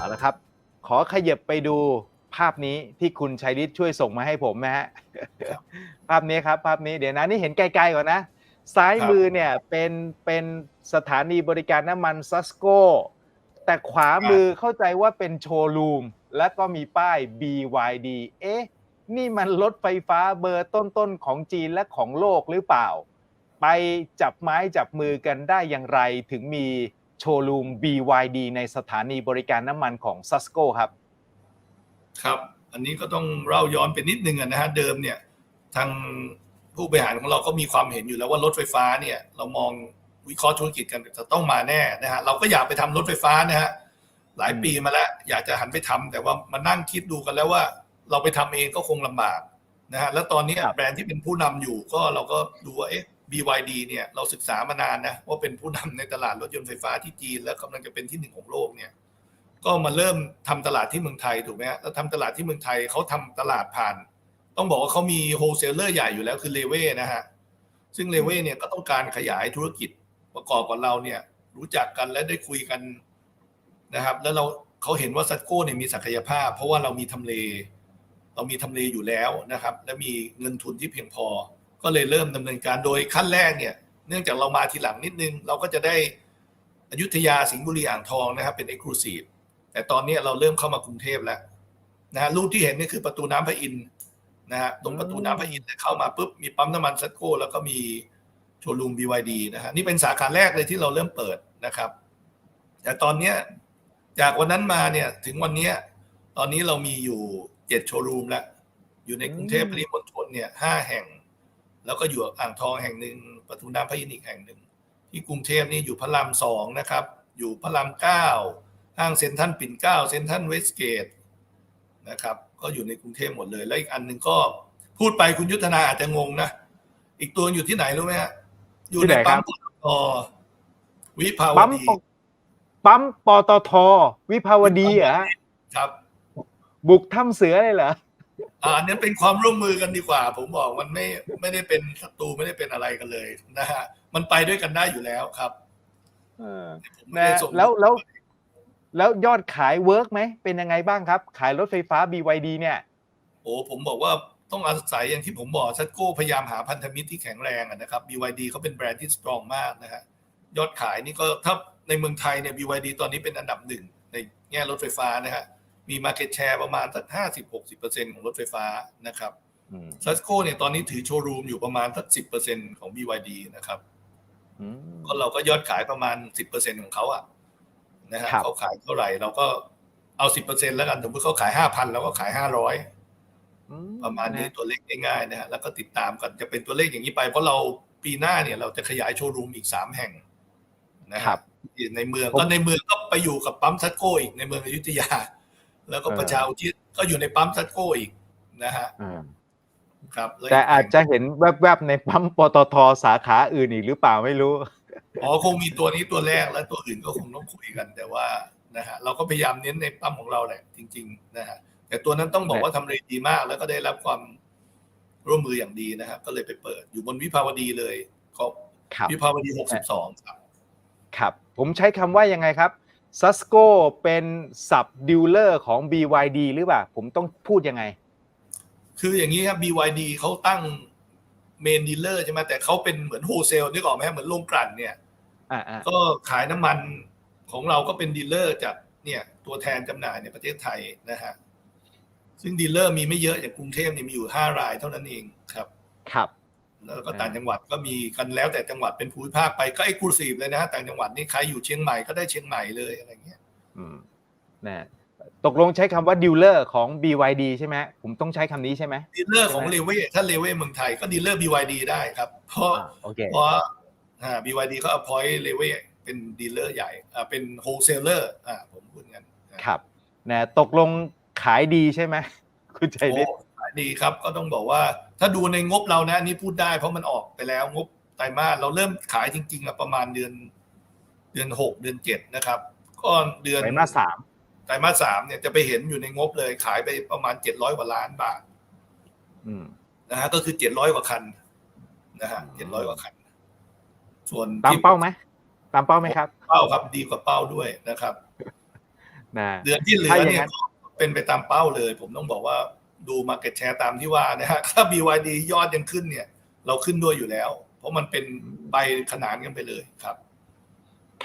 เอาละครับ ขอขยับไปดูภาพนี้ที่คุณชัยฤทธิ์ช่วยส่งมาให้ผมนะฮะครับภาพนี้ครับ ภาพนี้เดี๋ยวนะนี่เห็นไกลๆก่อนนะ ซ้ายครับมือเนี่ยเป็นเป็นสถานีบริการน้ำมันซัสโกแต่ขวามือเข้าใจว่าเป็นโชว์รูม แล้วก็มีป้าย BYD เอ๊ะ นี่มันรถไฟฟ้าเบอร์ต้นๆของจีนและของโลกหรือเปล่า ไปจับไม้จับมือกันได้อย่างไรถึงมี โชว์รูม BYD ในสถานีบริการน้ำมันของซัสโกครับครับ อันนี้ก็ต้องเล่าย้อนไปนิดนึงอะนะฮะเดิมเนี่ยทางผู้บริหารของเราก็มีความเห็นอยู่แล้วว่ารถไฟฟ้าเนี่ยเรามองวิเคราะห์ธุรกิจกันจะต้องมาแน่นะฮะเราก็อยากไปทำรถไฟฟ้านะฮะหลายปีมาแล้ว อยากจะหันไปทำแต่ว่ามานั่งคิดดูกันแล้วว่า เราไปทำเองก็คงลำบากนะฮะแล้วตอนนี้ครับแบรนด์ที่เป็นผู้นำอยู่ก็เราก็ดูว่าเอ๊ะ BYD เนี่ยเราศึกษามานานนะว่าเป็นผู้นำในตลาดรถยนต์ไฟฟ้าที่จีน แล้วกำลังจะเป็นที่หนึ่งของโลกเนี่ยก็มาเริ่มทำตลาดที่เมืองไทยถูกไหมฮะแล้วทำตลาดที่เมืองไทยเขาทำตลาดผ่าน ต้องบอกว่าเขามีโฮลเซลเลอร์ใหญ่อยู่แล้วคือเลเว่นะฮะซึ่งเลเว่เนี่ยก็ต้องการขยายธุรกิจประกอบกับเราเนี่ยรู้จักกันและได้คุยกันนะครับ แล้วเราเขาเห็นว่าซัตโก้เนี่ยมีศักยภาพ เพราะว่าเรามีทำเล เรามีทำเลอยู่แล้วนะครับ และมีเงินทุนที่เพียงพอ ก็เลยเริ่มดำเนินการโดยขั้นแรกเนี่ย เนื่องจากเรามาทีหลังนิดนึง เราก็จะได้อยุธยาสิงห์บุรีอ่างทองนะครับ เป็นเอกลูซีฟแต่ตอนนี้เราเริ่มเข้ามากรุงเทพแล้วนะฮะรูปที่เห็นนี่คือประตูน้ำพระอินทร์นะฮะตรงประตูน้ำพระอินทร์เนี่ยเข้ามาปุ๊บมีปั๊มน้ำมันซัตโก้แล้วก็มีโชว์รูม BYD นะฮะนี่เป็นสาขาแรกเลยที่เราเริ่มเปิดนะครับ แต่ตอนเนี้ยจากวันนั้นมาเนี่ยถึงวันเนี้ยตอนนี้เรามีอยู่เจ็ดโชว์รูมแล้ว อยู่ในกรุงเทพอืมปริมณฑลเนี่ยห้าแห่ง แล้วก็อยู่อ่างทองแห่งหนึ่งปทุมน้ำพระอินทร์อีกแห่งหนึ่ง ที่กรุงเทพนี่อยู่พระรามสองนะครับ อยู่พระรามเก้าห้างเซ็นทรัลปิ่นเกล้าเซ็นทรัลเวสเกตนะครับ ก็อยู่ในกรุงเทพหมดเลย แล้วอีกอันหนึ่งก็พูดไปคุณยุทธนาอาจจะงงนะ อีกตัวอยู่ที่ไหนรู้ไหมฮะอยู่ที่ในไหนครัปั๊บมปตทวิภาวปั๊มดีปปั๊มปตทวิภาวดีเหรอฮะครับ บุกถ้ำเสือเลยเหรอ อ่าอันนั้นเป็นความร่วมมือกันดีกว่า ผมบอกมันไม่ไม่ได้เป็นศัตรูไม่ได้เป็นอะไรกันเลยนะฮะมันไปด้วยกันได้อยู่แล้วครับเออผมไม่ได้นะส่งแล้วแล้ว แล้วยอดขายเวิร์กไหมเป็นยังไงบ้างครับ ขายรถไฟฟ้า BYD เนี่ย โอ้ผมบอกว่าต้องอาศัยอย่างที่ผมบอกซัตโก้พยายามหาพันธมิตรที่แข็งแรงอะนะครับ BYD เขาเป็นแบรนด์ที่สตรองมากนะฮะยอดขายนี่ก็ถ้าในเมืองไทยเนี่ย BYD ตอนนี้เป็นอันดับหนึ่งในแง่รถไฟฟ้านะฮะ มี Market Share ประมาณสักห้าสิบหกสิบเปอร์เซ็นของรถไฟฟ้านะครับอืมซัตโก้เนี่ยตอนนี้ถือโชว์รูมอยู่ประมาณสักสิบเปอร์เซ็นของ BYD นะครับอืมก็เราก็ยอดขายประมาณสิบเปอร์เซ็นของเขาอะนะฮะครับเขาขายเท่าไหร่เราก็เอาสิบเปอร์เซ็นแล้วกันสมมติเขาขายห้าพันเราก็ขายห้าร้อยอืประมาณนี้นะตัวเลขง่ายๆนะฮะแล้วก็ติดตามกันจะเป็นตัวเลขอย่างนี้ไปเพราะเราปีหน้าเนี่ยเราจะขยายโชว์รูมอีกสามแห่งนะฮะครับในเมืองผมก็ในเมืองก็ไปอยู่กับปั๊มซัตโก้อีกในเมืองอยุธยา แล้วก็เออประชาอุทิศก็อยู่ในปั๊มซัตโก้อีกนะฮะอ่าครับล้วแต่อาจจะกแห่งเห็นแวบๆในปั๊มปตทสาขาอื่นอีกหรือเปล่าไม่รู้อ๋อคงมีตัวนี้ตัวแรกและตัวอื่นก็คงต้องคุยกัน แต่ว่านะฮะเราก็พยายามเน้นในปั๊มของเราแหละจริงๆนะฮะแต่ตัวนั้นต้องบอกว่าทำเลดีมาก แล้วก็ได้รับความร่วมมืออย่างดีนะฮะก็เลยไปเปิดอยู่บนวิภาวดีเลยเขาครับวิภาวดี62ครับ ครับ ผมใช้คำว่ายังไงครับ ซัสโกเป็นสับดิวเลอร์ของ BYD หรือเปล่า ผมต้องพูดยังไง คืออย่างนี้ครับ BYD เขาตั้งเมนดีลเลอร์ใช่ไหมแต่เขาเป็นเหมือนโฮเซลนึกออกไหมฮะเหมือนโรงกลั่นเนี่ยอ่าอ่าก็ขายน้ำมันของเราก็เป็นดีลเลอร์จากเนี่ยตัวแทนจำหน่ายในประเทศไทยนะฮะซึ่งดีลเลอร์มีไม่เยอะอย่างกรุงเทพเนี่ยมีอยู่ห้ารายเท่านั้นเองครับ ครับ แล้วก็ต่างจังหวัดก็มีกันแล้วแต่จังหวัดเป็นภูมิภาคไปก็เอ็กซ์คลูซีฟเลยนะฮะต่างจังหวัดนี่ใครอยู่เชียงใหม่ก็ได้เชียงใหม่เลยอะไรเงี้ยอืมนะตกลงใช้คำว่าดิวเลอร์ของ BYD ใช่ไหมผมต้องใช้คำนี้ใช่ไหมดีลเลอร์ของใช่เลไหมเว่ถ้าเลเว่เมืองไทยก็ดีลเลอร์ BYD ได้ครับ เพราะอ่าโอเคเพราะอ่า BYD เขาเอาพอยเลเว่เป็นดีลเลอร์ใหญ่อ่าเป็นโฮลเซลเลอร์อ่าผมพูดงั้นครับนะตกลงขายดีใช่ไหมคุณชัยโอ้ฤทธิ์ขายดีครับก็ต้องบอกว่า ถ้าดูในงบเรานะอันนี้พูดได้เพราะมันออกไปแล้วงบไตรมาสเราเริ่มขายจริงๆอะประมาณเดือน เดือนหกเดือนเจ็ดนะครับก็เดือนไตรมาสสามไตรมาสสามเนี่ยจะไปเห็นอยู่ในงบเลยขายไปประมาณเจ็ดร้อยกว่าล้านบาทอืมนะฮะก็คือเจ็ดร้อยกว่าคันนะฮะเจ็ดร้อยกว่าคัน ส่วนตามที่เป้าไหมตามเป้าไหมครับ เป้าครับดีกว่าเป้าด้วยนะครับนะเดือนที่เหลือถ้าอย่างเนี่ยนั้นก็เป็นไปตามเป้าเลย ผมต้องบอกว่า ดู Market Share ตามที่ว่านะฮะถ้า BYD ยอดยังขึ้นเนี่ย เราขึ้นด้วยอยู่แล้ว เพราะมันเป็นใบขนานกันไปเลยครับ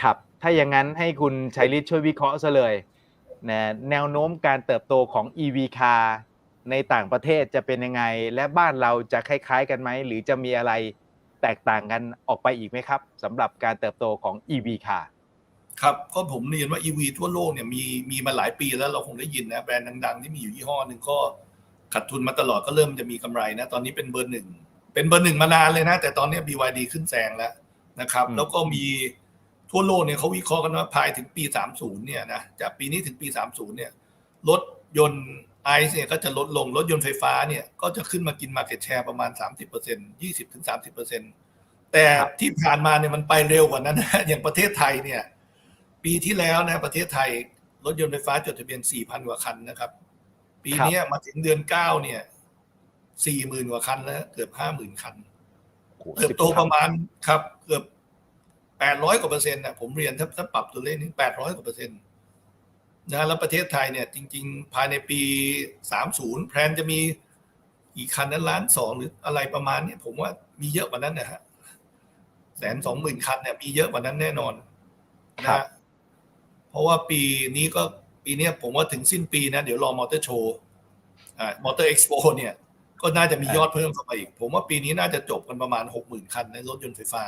ครับ ถ้าอย่างนั้นให้คุณชัยฤทธิ์ช่วยวิเคราะห์ซะเลยนะแนวโน้มการเติบโตของ EV car ในต่างประเทศจะเป็นยังไง และบ้านเราจะคล้าย ๆ กันไหม หรือจะมีอะไรแตกต่างกันออกไปอีกไหมครับสำหรับการเติบโตของ EV car ครับก็ผมเรียนว่า EV ทั่วโลกเนี่ยมีมีมาหลายปีแล้วเราคงได้ยินนะแบรนด์ดังๆ ที่มีอยู่ยี่ห้อหนึ่งก็ ขาดทุนมาตลอดก็เริ่มจะมีกำไรนะตอนนี้เป็นเบอร์หนึ่งเป็นเบอร์หนึ่งมานานเลยนะ แต่ตอนนี้ BYD ขึ้นแซงแล้วนะครับอืมแล้วก็มีทั่วโลกเนี่ยเขาวิเคราะห์กันว่าภายถึงปี 30 เนี่ยนะจากปีนี้ถึงปี 30 เนี่ยรถยนต์ไอซ์เนี่ยก็จะลดลงรถยนต์ไฟฟ้าเนี่ยก็จะขึ้นมากิน Market Share ประมาณ 30% 20-30%แต่ที่ผ่านมาเนี่ยมันไปเร็วกว่านั้นนะอย่างประเทศไทยเนี่ย ปีที่แล้วนะประเทศไทยรถยนต์ไฟฟ้าจดทะเบียน 4,000 กว่าคันนะครับ ปีเนี้ยมาถึงเดือน9เนี่ย40,000กว่าคันแล้วเกือบ50,000คันโอ้โหเติบโต10ประมาณครับ เกือบ800กว่าเปอร์เซ็นต์นะผมเรียนถ้าถ้าปรับตัวเลขนี้800กว่าเปอร์เซ็นต์นะแล้วประเทศไทยเนี่ย จริง ๆ ภายในปี30แพลนจะมีอีกคันนั้นล้านสองหรืออะไรประมาณเนี้ยผมว่ามีเยอะกว่านั้นนะฮะแสนสองหมื่นคันเนี่ยมีเยอะกว่านั้นแน่นอนครันะบเพราะว่าปีนี้ก็ ปีเนี้ยผมว่าถึงสิ้นปีนะ เดี๋ยวรอมอเตอร์โชว์อ่ามอเตอร์เอ็กซ์โปเนี่ย ก็น่าจะมียอดเพิ่มเข้าไปอีก ผมว่าปีนี้น่าจะจบกันประมาณหกหมื่นคันในรถยนต์ไฟฟ้า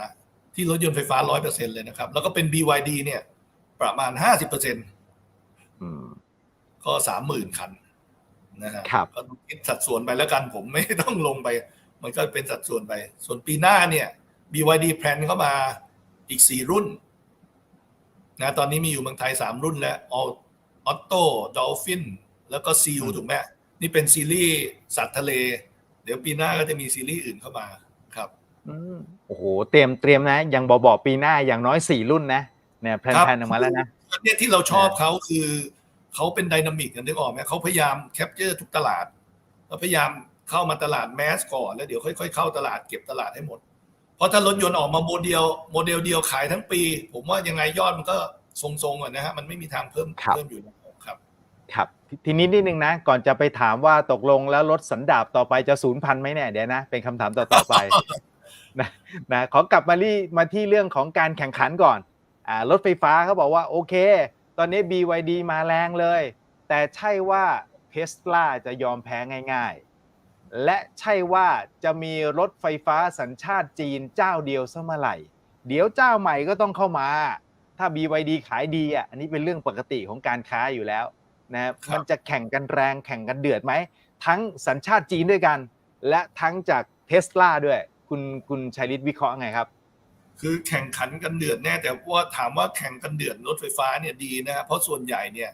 ที่รถยนต์ไฟฟ้าร้อยเปอร์เซ็นเลยนะครับ แล้วก็เป็น BYD เนี่ย ประมาณห้าสิบเปอร์เซ็นอืมก็สามหมื่นคันนะฮะครับก็ต้องคิดสัดส่วนไปแล้วกัน ผมไม่ต้องลงไป มันก็เป็นสัดส่วนไป ส่วนปีหน้าเนี่ย BYD แพลนเข้ามาอีกสี่รุ่นนะตอนนี้มีอยู่เมืองไทยสามรุ่นแล้ว ออตโต้ดอลฟินแล้วก็ซีลอืมถูกไหมนี่เป็นซีรีส์สัตว์ทะเล เดี๋ยวปีหน้าก็จะมีซีรีส์อื่นเข้ามาครับอืมโอ้โหเตรียมเตรียมนะ ยังบอกบอกปีหน้าอย่างน้อยสี่รุ่นนะเนี่ยแพลนครับแพลนออกมาแล้วนะเนี่ยที่เราชอบเขาคือเขาเป็นไดนามิกกันนึกออกไหมเขาพยายามแคปเจอร์ทุกตลาดแล้วพยายามเข้ามาตลาดแมสก่อนแล้วเดี๋ยวค่อยๆเข้าตลาดเก็บตลาดให้หมด เพราะถ้ารถยนต์ออกมาโมเดลโมเดลเดียวขายทั้งปี ผมว่ายังไงยอดมันก็ ทรงๆอะนะฮะมันไม่มีทางเพิ่มครับเพิ่มอยู่แล้วครับครับททีนี้นิดนึงนะ ก่อนจะไปถามว่าตกลงแล้วรถสันดาบต่อไปจะศูนย์พันไหมเนี่ยเดี๋ยวนะ เป็นคำถามต่อต่อไปนะนะขอกลับมาที่มาที่เรื่องของการแข่งขันก่อนอ่ารถไฟฟ้าเขาบอกว่าโอเค ตอนนี้ BYD มาแรงเลย แต่ใช่ว่าเทสลาจะยอมแพ้ง่าย ๆ และใช่ว่าจะมีรถไฟฟ้าสัญชาติจีนเจ้าเดียวซะเมื่อไหร่ เดี๋ยวเจ้าใหม่ก็ต้องเข้ามา ถ้า BYD ขายดีอะอันนี้เป็นเรื่องปกติของการค้าอยู่แล้วนะครับครับมันจะแข่งกันแรงแข่งกันเดือดไหม ทั้งสัญชาติจีนด้วยกัน และทั้งจากเทสลาด้วย คุณคุณชัยฤทธิ์วิเคราะห์ไงครับ คือแข่งขันกันเดือดแน่ แต่ว่าถามว่าแข่งกันเดือดรถไฟฟ้าเนี่ยดีนะฮะเพราะส่วนใหญ่เนี่ย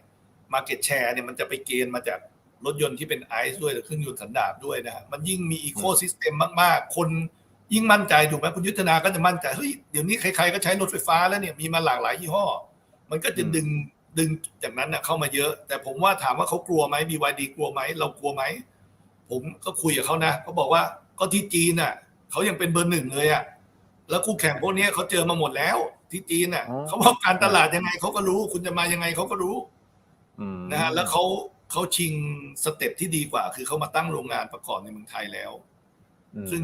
มาเก็ตแชร์เนี่ยมันจะไปเกณฑ์มาจากรถยนต์ที่เป็นไอซ์ด้วยหรือเครื่องยนต์สันดาปด้วยนะฮะมันยิ่งมีอีโคซิสเต็มมากๆ คน ยิ่งมั่นใจถูกไหมคุณยุทธนาก็จะมั่นใจเฮ้ยเดี๋ยวนี้ใครๆก็ใช้รถไฟฟ้าแล้วเนี่ยมีมาหลากหลายยี่ห้อ มันก็จะอืมดึงดึงจากนั้นน่ะเข้ามาเยอะ แต่ผมว่าถามว่าเขากลัวไหม BYD กลัวไหมเรากลัวไหมผมก็คุยกับเขานะเขาบอกว่าก็ที่จีนน่ะเขายังเป็นเบอร์หนึ่งเลยอะแล้วคู่แข่งพวกเนี้ยเขาเจอมาหมดแล้ว ที่จีนน่ะอ๋อเขาบอกการตลาดยังไงเขาก็รู้ คุณจะมายังไงเขาก็รู้อืมนะฮะแล้วเขาเขาชิงสเต็ปที่ดีกว่า คือเขามาตั้งโรงงานประกอบในเมืองไทยแล้วอืมซึ่ง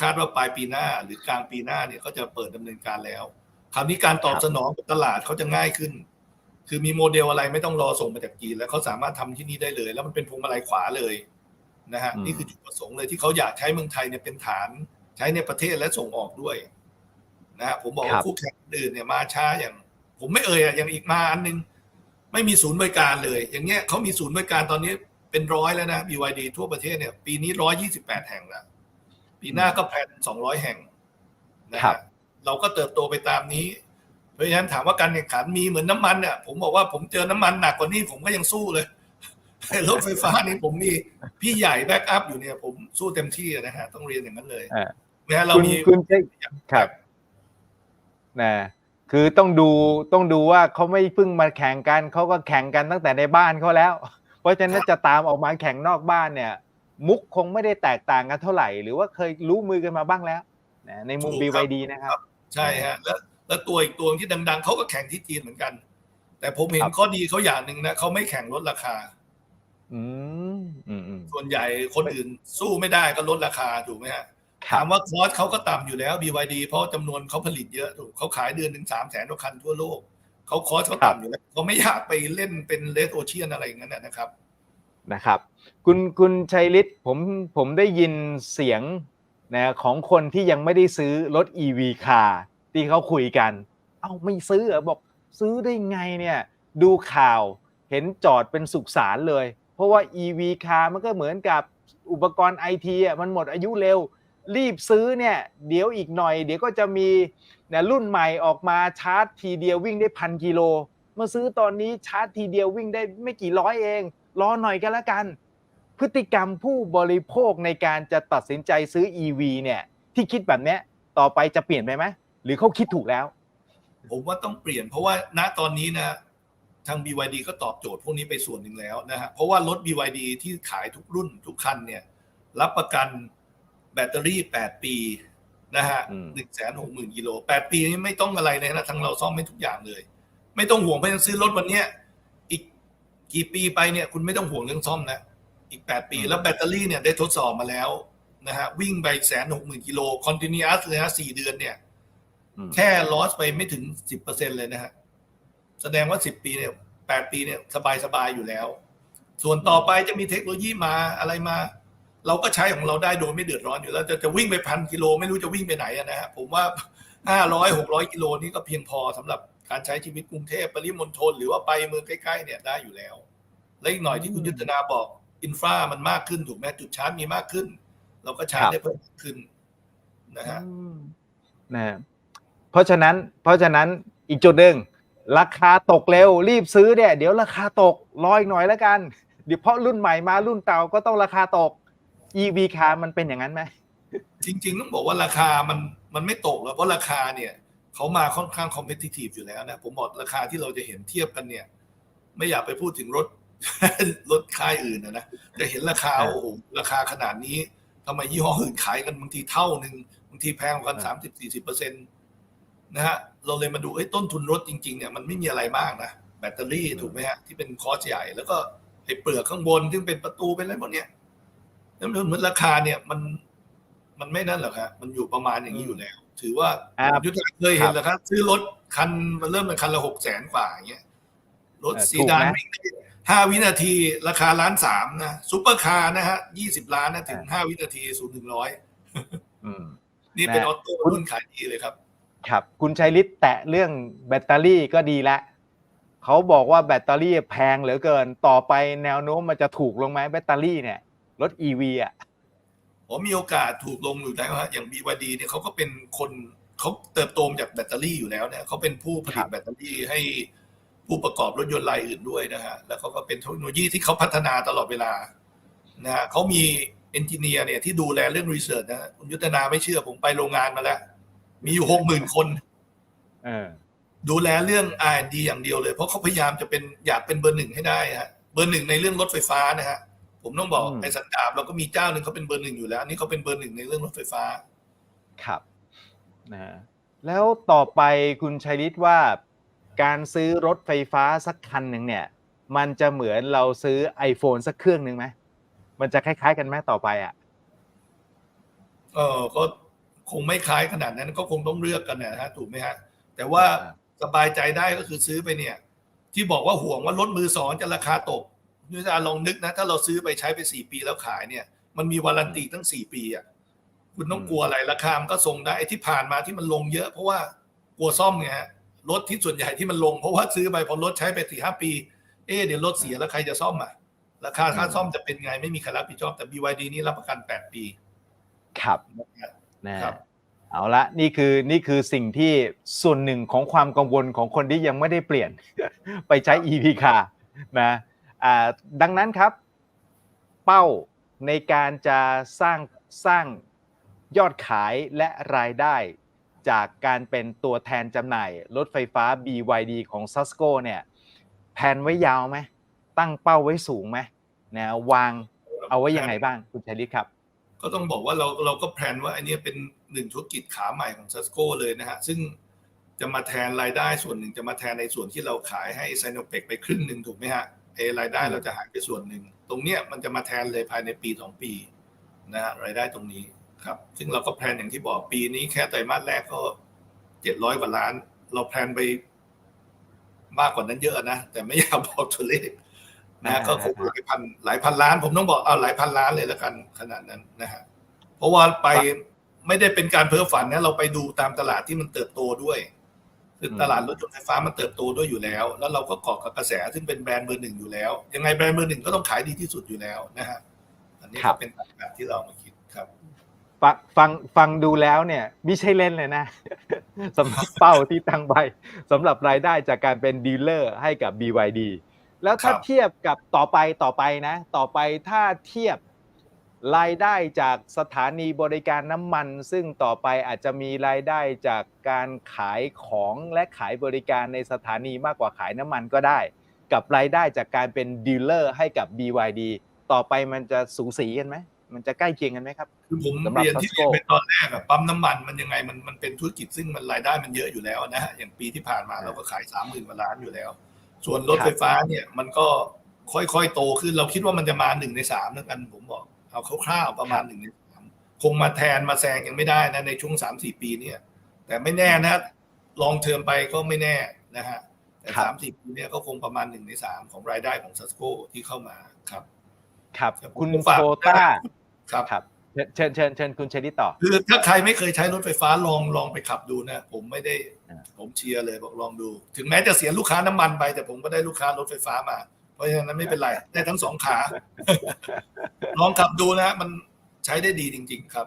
คาดว่าปลายปีหน้าหรือกลางปีหน้าเนี่ยเขาจะเปิดดำเนินการแล้วคราวนี้การตอบสนองกับตลาดเขาจะง่ายขึ้น คือมีโมเดลอะไรไม่ต้องรอส่งมาจากจีนแล้วเขาสามารถทำที่นี่ได้เลย แล้วมันเป็นพวงมาลัยขวาเลยนะฮะอืมนี่คือจุดประสงค์เลยที่เขาอยากใช้เมืองไทยเนี่ยเป็นฐานใช้ในประเทศและส่งออกด้วยนะฮะผมบอกว่าคู่แข่งอื่นเนี่ยมาช้าอย่าง ผมไม่เอ่ยอะอย่างอีกมาอันนึง ไม่มีศูนย์บริการเลย อย่างเงี้ยเขามีศูนย์บริการตอนนี้เป็นร้อยแล้วนะ BYD ทั่วประเทศเนี่ย ปีนี้ร้อยยี่สิบแปดแห่งแล้ว ปีหน้าก็แพลนสองร้อยแห่งนะครัฮะบเราก็เติบโตไปตามนี้ เพราะฉะนั้นถามว่าการแข่งขันมีเหมือนน้ำมันเนี่ยผมบอกว่าผมเจอน้ำมันหนักกว่านี้ผมก็ยังสู้เลยรถไฟฟ้านี่ผมมีพี่ใหญ่แบ็กอัพอยู่เนี่ยผมสู้เต็มที่นะฮะต้องเรียนอย่างนั้นเลยอ่านะฮะเราคุณมีคุณใช่ครับนะคือต้องดูต้องดูว่าเขาไม่เพิ่งมาแข่งกันเขาก็แข่งกันตั้งแต่ในบ้านเขาแล้ว เพราะฉะนั้นจะตามออกมาแข่งนอกบ้านเนี่ย มุกคงไม่ได้แตกต่างกันเท่าไหร่ หรือว่าเคยรู้มือกันมาบ้างแล้วนะในมุม BYD นะครับ ใช่ฮะแล้วแล้วตัวอีกตัวที่ดัง ๆเขาก็แข่งที่จีนเหมือนกัน แต่ผมเห็คนรับข้อดีเขาอย่างหนึ่งนะเขาไม่แข่งลดราคาอืมอืมอืมส่วนใหญ่คนอื่นสู้ไม่ได้ก็ลดราคาถูกไหมฮะครัถาบมว่าคอสเขาก็ต่ำอยู่แล้ว BYD เพราะจำนวนเขาผลิตเยอะถูกเขาขายเดือนหนึ่งสามแสนกว่าคันทั่วโลกเขาคอสเขาต่ำอยู่แล้วเขาไม่อยากไปเล่นเป็นเลสโอเชียนอะไรอย่างนั้นนะนะครับ นะครับคุณคุณชัยฤทธิ์ผมผมได้ยินเสียงนะของคนที่ยังไม่ได้ซื้อรถ EV คาร์ที่เขาคุยกัน เอ้าไม่ซื้อเหรอบอกซื้อได้ไงเนี่ยดูข่าวเห็นจอดเป็นสุขสารเลย เพราะว่า EV คาร์มันก็เหมือนกับอุปกรณ์ไอทีอะมันหมดอายุเร็ว รีบซื้อเนี่ยเดี๋ยวอีกหน่อย เดี๋ยวก็จะมีเนี่ยรุ่นใหม่ออกมาชาร์จทีเดียววิ่งได้พันกิโลมาซื้อตอนนี้ชาร์จทีเดียววิ่งได้ไม่กี่ร้อยเอง รอหน่อยกันละกัน พฤติกรรมผู้บริโภคในการจะตัดสินใจซื้อ EV เนี่ยที่คิดแบบเนี้ยต่อไปจะเปลี่ยนไปไหมหรือเขาคิดถูกแล้ว ผมว่าต้องเปลี่ยน เพราะว่าณตอนนี้นะทาง BYD ก็ตอบโจทย์พวกนี้ไปส่วนหนึ่งแล้วนะฮะเพราะว่ารถ BYD ที่ขายทุกรุ่นทุกคันเนี่ยรับประกันแบตเตอรี่ 8 ปีนะฮะอืมหนึ่งแสนหกหมื่นกิโลแปดปีนี้ไม่ต้องอะไรเลยนะทางเราซ่อมให้ทุกอย่างเลย ไม่ต้องห่วงเพราะฉะนั้นซื้อรถวันเนี้ยอีก กี่ปีไปเนี่ยคุณไม่ต้องห่วงเรื่องซ่อมนะอีก 8 ปี แล้วแบตเตอรี่เนี่ยได้ทดสอบมาแล้วนะฮะวิ่งไปแสนหกหมื่นกิโลคอนติเนียสเลยนะสี่เดือนเนี่ยอืมแค่ลอสไปไม่ถึงสิบเปอร์เซ็นเลยนะฮะแสดงว่าสิบปีเนี่ยแปดปีเนี่ยสบายสบายๆอยู่แล้ว ส่วนต่อไปจะมีเทคโนโลยีมาอะไรมา เราก็ใช้ของเราได้โดยไม่เดือดร้อนอยู่แล้ว จะจะวิ่งไปพันกิโลไม่รู้จะวิ่งไปไหนอะนะฮะผมว่าห้าร้อยหกร้อยกิโลนี่ก็เพียงพอสำหรับ การใช้ชีวิตกรุงเทพปริมณฑลหรือว่าไปเมืองใกล้ๆเนี่ยได้อยู่แล้ว และอีกหน่อยที่คุณยุทธนาบอกอินฟรามันมากขึ้นถูกไหมจุดชาร์จมีมากขึ้น เราก็ชาร์จได้เพิ่มขึ้นนะฮะอืมนะเพราะฉะนั้น เพราะฉะนั้นอีกจุดหนึ่งราคาตกเร็วรีบซื้อเนี่ยเดี๋ยวราคาตกรออีกหน่อยแล้วกัน เดี๋ยวเพราะรุ่นใหม่มารุ่นเก่าก็ต้องราคาตก EV คาร์มันเป็นอย่างนั้นไหมจริง ๆ ต้องบอกว่าราคามันมันไม่ตกแล้วเพราะราคาเนี่ย เขามาค่อนข้างคอมเพ t i ทีฟอยู่แล้วนะ ผมบอกราคาที่เราจะเห็นเทียบกันเนี่ย ไม่อยากไปพูดถึงรถรถค่ายอื่นนะนะแต่เห็นราคาเออโอ้โหราคาขนาดนี้ทำไมยี่ห้ออื่นขายกันบางทีเท่าหนึ่งบางทีแพงกว่ากันเออสามสิบสี่สิบเปอร์เซ็นต์นะฮะเราเลยมาดูเอ้ยต้นทุนรถจริงๆเนี่ยมันไม่มีอะไรมากนะแบตเตอรี่ถูกไหมฮะที่เป็นคอร์สใหญ่ แล้วก็ไอ้เปลือกข้างบนซึ่งเป็นประตูเป็นอะไรพวกเนี้ยแล้วมันเหมือนราคาเนี่ยมันมันไม่นั่นหรอกครับมันอยู่ประมาณอย่างนี้อยู่แล้ว ถือว่าอ่าผมยุทธนาเคยเห็นเหรอครับ ซื้อรถคันมันเริ่มเป็นคันละหกแสนกว่าอย่างเงี้ยรถเออซีถูกดานนะวิ่งได้ห้าวินาทีราคาล้านสามนะซุปเปอร์คาร์นะฮะยี่สิบล้านนะถึงอ่าห้าวินาทีศูนย์ถึงร้อยอืมนี่เป็นนะออโต้รุ่นขายดีเลยครับ ครับ คุณชัยฤทธิ์แตะเรื่องแบตเตอรี่ก็ดีแล้วเขาบอกว่าแบตเตอรี่แพงเหลือเกิน ต่อไปแนวโน้มมันจะถูกลงไหมแบตเตอรี่เนี่ยรถ EV อะ ผมมีโอกาสถูกลงอยู่แล้วฮะอย่าง BYD เนี่ยเขาก็เป็นคนเขาเติบโตมาจากแบตเตอรี่อยู่แล้วเนี่ยเขาเป็นผู้ผลิครัตบแบตเตอรี่ให้ผู้ประกอบรถยนต์รายอื่นด้วยนะฮะแล้วเขาก็เป็นเทคโนโลยีที่เขาพัฒนาตลอดเวลานะฮะเขามีเอนจิเนียร์เนี่ยที่ดูแลเรื่องรีเสิร์ชนะฮะคุณยุทธนาไม่เชื่อผมไปโรงงานมาแล้ว มีอยู่หกหมื่นคนเออดูแลเรื่อง R&D อย่างเดียวเลย เพราะเขาพยายามจะเป็นอยากเป็นเบอร์หนึ่งให้ได้ฮะเบอร์หนึ่งในเรื่องรถไฟฟ้านะฮะ ผมต้องบอกอืมไอ้สันดาบเราก็มีเจ้าหนึ่งเขาเป็นเบอร์หนึ่งอยู่แล้วอันนี่เขาเป็นเบอร์หนึ่งในเรื่องรถไฟฟ้า ครับนะแล้วต่อไปคุณชัยฤทธิ์ว่าการซื้อรถไฟฟ้าสักคันหนึ่งเนี่ย มันจะเหมือนเราซื้อ iPhone สักเครื่องหนึ่งไหมมันจะคล้าย ๆ กันไหมต่อไปอะเออก็คงไม่คล้ายขนาดนั้นก็คงต้องเลือกกันนะฮะถูกไหมฮะแต่ว่าอ่าสบายใจได้ก็คือซื้อไปเนี่ย ที่บอกว่าห่วงว่ารถมือสองจะราคาตก นี่จะลองนึกนะ ถ้าเราซื้อไปใช้ไปสี่ปีแล้วขายเนี่ย มันมีวารันตีตั้งสี่ปีอะคุณต้องกลัวอะไรราคามันก็ทรงได้ไอ้ที่ผ่านมาที่มันลงเยอะเพราะว่ากลัวซ่อมไงฮะรถที่ส่วนใหญ่ที่มันลงเพราะว่าซื้อไปพอรถใช้ไปสี่ห้าปี เอ๊ะเดี๋ยวรถเสียแล้วใครจะซ่อมอะราคาค่าซ่อมจะเป็นไงไม่มีใครรับผิดชอบแต่ BYD นี่รับประกันแปดปี ครับนะครับนะครับเอาละนี่คือนี่คือสิ่งที่ส่วนหนึ่งของความกังวลของคนที่ยังไม่ได้เปลี่ยน ไปใช้ EV คานะอ่า ดังนั้นครับ เป้าในการจะสร้างสร้างยอดขายและรายได้จากการเป็นตัวแทนจำหน่าย รถไฟฟ้า BYD ของ s a s c o เนี่ยแผนไว้ยาวไหมตั้งเป้าไว้สูงไหมนะวางเอาไว้ยังไงบ้างคุณชัยฤทธิ์ครับ ก็ต้องบอกว่าเราเราก็แพลนว่าอันนี้เป็นหนึ่งธุรกิจขาใหม่ของซัสโกเลยนะฮะ ซึ่งจะมาแทนรายได้ส่วนหนึ่งจะมาแทนในส่วนที่เราขายให้ไซโนเปกไปครึ่งหนึ่งถูกไหมฮะ เอรายได้เราจะหายไปส่วนหนึ่ง ตรงเนี้ยมันจะมาแทนเลยภายในปีสองปีนะฮะรายได้ตรงนี้ครับ ซึ่งเราก็แพลนอย่างที่บอกปีนี้แค่ไตรมาสแรกก็เจ็ดร้อยกว่าล้าน เราแพลนไปมากกว่านั้นเยอะนะ แต่ไม่อยากบอกตัวเลขนะฮะก็คงหลายพันหลายพันล้าน ผมต้องบอกเอาหลายพันล้านเลยแล้วกันขนาดนั้นนะฮะเพราะว่าไปไม่ได้เป็นการเพ้อฝันนะเราไปดูตามตลาดที่มันเติบโตด้วย คือตลาดรถยนต์ไฟฟ้ามันเติบโตด้วยอยู่แล้ว แล้วเราก็เกาะกับกระแสซึ่งเป็นแบรนด์เบอร์หนึ่งอยู่แล้ว ยังไงแบรนด์เบอร์หนึ่งก็ต้องขายดีที่สุดอยู่แล้วนะฮะอันนี้ครัก็บเป็นแบบที่เรามาคิดครับฟังฟังฟังดูแล้วเนี่ยไม่ใช่เล่นเลยนะสำหรับเป้าที่ตั้งไว้สำหรับรายได้จากการเป็นดีลเลอร์ให้กับ BYD แล้วถ้าครับเทียบกับต่อไปต่อไปนะ ต่อไปถ้าเทียบ รายได้จากสถานีบริการน้ำมัน ซึ่งต่อไปอาจจะมีรายได้จากการขายของและขายบริการในสถานีมากกว่าขายน้ำมันก็ได้ กับรายได้จากการเป็นดีลเลอร์ให้กับ BYD ต่อไปมันจะสูสีกันไหมมันจะใกล้เคียงกันไหมครับคือผมสำหรับเรียนที่ Tesco เรียนไปตอนแรกอะปั๊มน้ำมันมันยังไงมันมันเป็นธุรกิจซึ่งมันรายได้มันเยอะอยู่แล้วนะฮะอย่างปีที่ผ่านมาเราก็ขายสามหมื่นกว่าล้านอยู่แล้ว ส่วนรถครับไฟฟ้าเนี่ยมันก็ค่อยๆโตขึ้นเราคิดว่ามันจะมาหนึ่งในสามแล้วกันผมบอก เอาคร่าวๆประมาณหนึ่งในสามคงมาแทนมาแซงยังไม่ได้นะในช่วงสามสี่ปีเนี่ย แต่ไม่แน่นะลองเทอมไปก็ไม่แน่นะฮะแต่ครับสามสี่ปีเนี่ยก็คงประมาณหนึ่งในสามของรายได้ของซัสโกที่เข้ามาครับ ครับครับคุณผมฝากโชต้าครับครับเชิญเชิญเชิญคุณเชนิดต่อ คือถ้าใครไม่เคยใช้รถไฟฟ้าลองลองไปขับดูนะ ผมไม่ได้อ่าผมเชียร์เลยบอกลองดู ถึงแม้จะเสียลูกค้าน้ำมันไป แต่ผมก็ได้ลูกค้ารถไฟฟ้ามา เพราะฉะนั้นไม่เป็นไรได้ทั้งสองขา ลองขับดูนะมันใช้ได้ดีจริง ๆ ครับ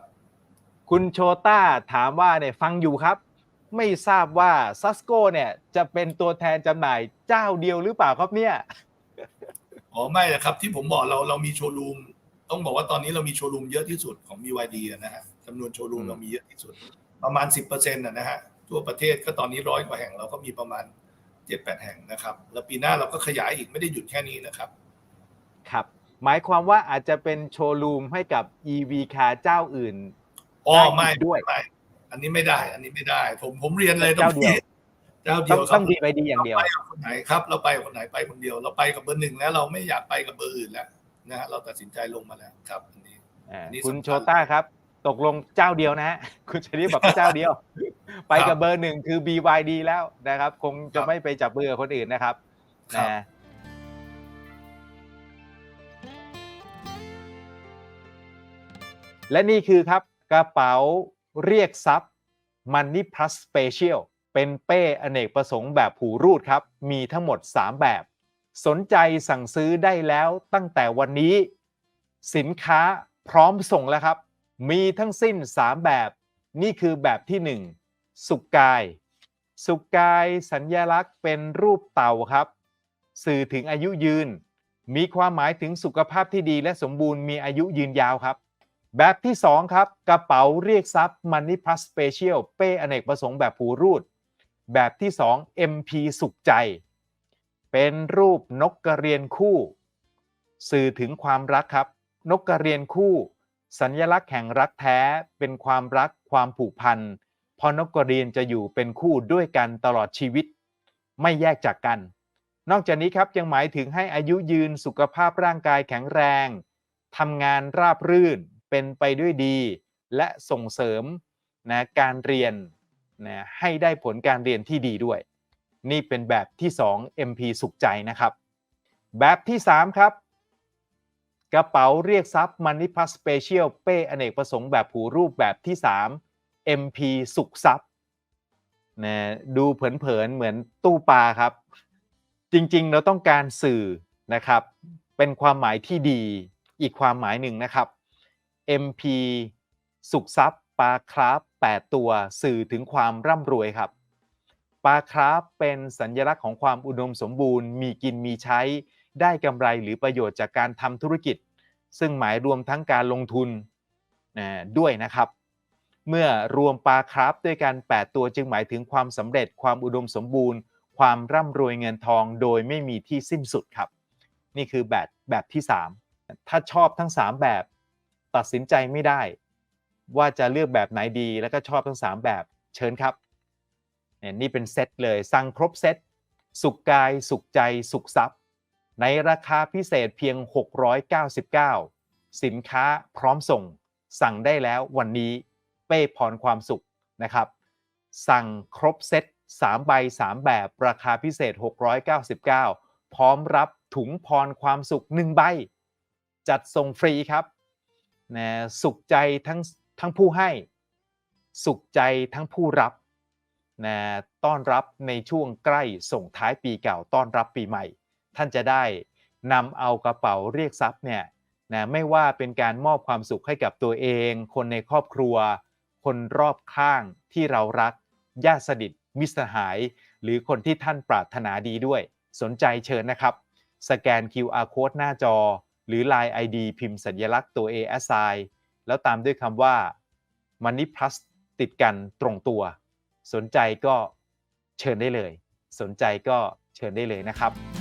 คุณโชต้าถามว่าเนี่ยฟังอยู่ครับ ไม่ทราบว่าซัสโกเนี่ยจะเป็นตัวแทนจำหน่ายเจ้าเดียวหรือเปล่าครับเนี่ยอ๋อไม่นะครับ ที่ผมบอกเราเรามีโชว์รูม ต้องบอกว่าตอนนี้เรามีโชว์รูมเยอะที่สุดของ BYD อะนะฮะจำนวนโชว์รูมอืมเรามีเยอะที่สุด ประมาณ 10%นะนะฮะทั่วประเทศก็ตอนนี้ร้อยกว่าแห่งเราก็มีประมาณ 7-8 แห่งนะครับ แล้วปีหน้าเราก็ขยายอีกไม่ได้หยุดแค่นี้นะครับ ครับ หมายความว่าอาจจะเป็นโชว์รูมให้กับ EV คาเจ้าอื่นอ๋อได้อีกไม่ด้วยไม่อันนี้ไม่ได้ อันนี้ไม่ได้ ผมผมเรียนเลยเจ้าเดียวเจ้าเดีต้ยอวงครัต้องดีไปดีอย่างเดียวรไปกับคนไหนครับ เราไปกับคนไหนไปคนเดียว เราไปกับเบอร์หนึ่งแล้วเราไม่อยากไปกับเบอร์อื่นแล้วนะฮะเราตัดสินใจลงมาแล้วครับอันนี้อ่าอันนี้คุณสำคัญโชต้าครับ ตกลงเจ้าเดียวนะฮะคุณชนิดบอกว่าเจ้าเดียว ไปครักับบเบอร์หนึ่งคือ BYD แล้วนะครับ คงจะครับไม่ไปจับมือกับคนอื่นนะครับครับนะและนี่คือครับกระเป๋าเรียกทรัพย์ Money Plus Special เป็นเป้อเนกประสงค์แบบผูรูดครับ มีทั้งหมด 3 แบบ สนใจสั่งซื้อได้แล้วตั้งแต่วันนี้ สินค้าพร้อมส่งแล้วครับ มีทั้งสิ้น 3 แบบ นี่คือแบบที่ 1 สุกกาย สุกกายสัญญลักษณ์เป็นรูปเต่าครับ สื่อถึงอายุยืน มีความหมายถึงสุขภาพที่ดีและสมบูรณ์มีอายุยืนยาวครับ แบบที่ 2 ครับ กระเป๋าเรียกทรัพย์ Money Plus Special เป้อเนกประสงค์แบบผูรูด แบบที่ 2 MP สุขใจ เป็นรูปนกกระเรียนคู่ สื่อถึงความรักครับ นกกระเรียนคู่ สัญลักษณ์แห่งรักแท้เป็นความรักความผูกพันพราะนกกระเรียนจะอยู่เป็นคู่ด้วยกันตลอดชีวิต ไม่แยกจากกัน นอกจากนี้ครับยังหมายถึงให้อายุยืนสุขภาพร่างกายแข็งแรงทำงานราบรื่นเป็นไปด้วยดี และส่งเสริมนะการเรียนนะให้ได้ผลการเรียนที่ดีด้วย นี่เป็นแบบที่ 2 MP สุขใจนะครับ แบบที่ 3 ครับ กระเป๋าเรียกทรัพย์ Money Plus Special เป้อเนกประสงค์แบบผูรูปแบบที่ 3 MP สุขทรัพย์นะดูเผินๆเหมือนตู้ปลาครับ จริงๆ เราต้องการสื่อนะครับ เป็นความหมายที่ดีอีกความหมายหนึ่งนะครับ MP สุขทรัพย์ปลาคราฟ8ตัวสื่อถึงความร่ำรวยครับปลาคราฟเป็นสัญลักษณ์ของความอุดมสมบูรณ์ มีกินมีใช้ ได้กำไรหรือประโยชน์จากการทำธุรกิจ ซึ่งหมายรวมทั้งการลงทุนนะด้วยนะครับ เมื่อรวมปลาคราฟด้วยกัน 8 ตัวจึงหมายถึงความสำเร็จความอุดมสมบูรณ์ ความร่ำรวยเงินทองโดยไม่มีที่สิ้นสุดครับ นี่คือแบบแบบที่ 3 ถ้าชอบทั้ง 3 แบบตัดสินใจไม่ได้ ว่าจะเลือกแบบไหนดีแล้วก็ชอบทั้ง 3 แบบเชิญครับเนี่ยนี่เป็นเซตเลยสั่งครบเซตสุขกายสุขใจสุขทรัพย์ ในราคาพิเศษเพียง 699 สินค้าพร้อมส่ง สั่งได้แล้ววันนี้เป้พรความสุขนะครับ สั่งครบเซต3ใบ 3 แบบราคาพิเศษ 699 พร้อมรับถุงพรความสุข 1 ใบ จัดส่งฟรีครับนะสุขใจทั้งทั้งผู้ให้ สุขใจทั้งผู้รับนะต้อนรับในช่วงใกล้ส่งท้ายปีเก่าต้อนรับปีใหม่ ท่านจะได้นำเอากระเป๋าเรียกทรัพย์เนี่ยนะไม่ว่าเป็นการมอบความสุขให้กับตัวเอง คนในครอบครัว คนรอบข้างที่เรารักญาติสนิทมิตรสหาย หรือคนที่ท่านปรารถนาดีด้วย สนใจเชิญนะครับ สแกน QR code หน้าจอ หรือ Line ID พิมพ์สัญลักษณ์ตัว A s i แล้วตามด้วยคำว่า Money Plus ติดกันตรงตัว สนใจก็เชิญได้เลย สนใจก็เชิญได้เลยนะครับ